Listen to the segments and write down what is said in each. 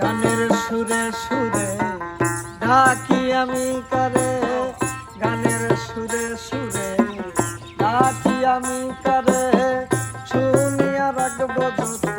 গানের সুরে সুরে ডাকি আমি করে। গানের সুরে সুরে ডাকি আমি করে। শুনিয়া রাখব যত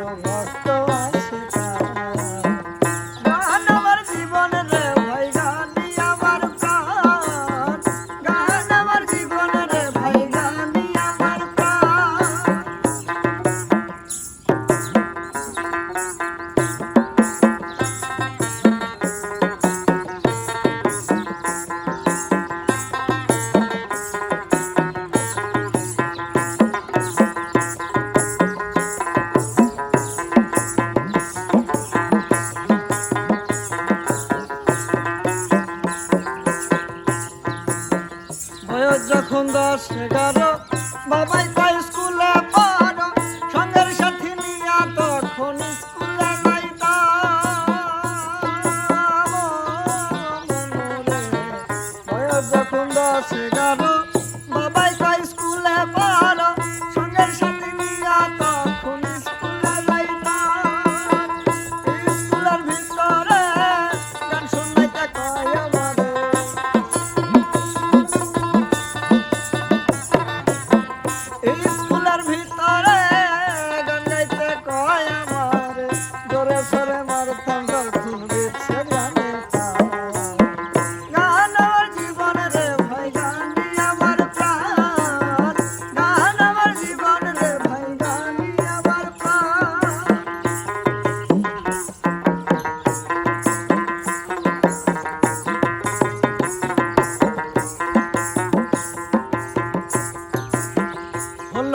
যখন দশ এগারো, বাবাই তাই স্কুলে পড়ো। সঙ্গের সাথী নিয়া তখন স্কুলে যাইতাম যখন দশ এগারো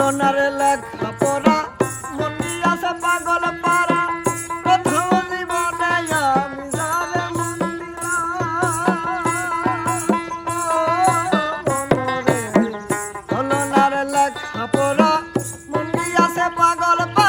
ওনার লেখা পড়া মন্দির আছে পাগল পাড়া। কোথাও জীবনে আমি যাবে মন্দির। ওনার লেখা পড়া মন্দির আছে পাগল পাড়া।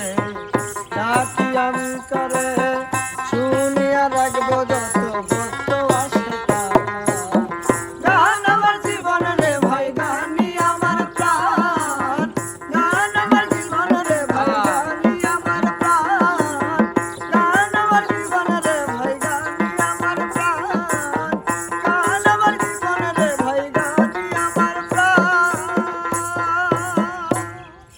carente.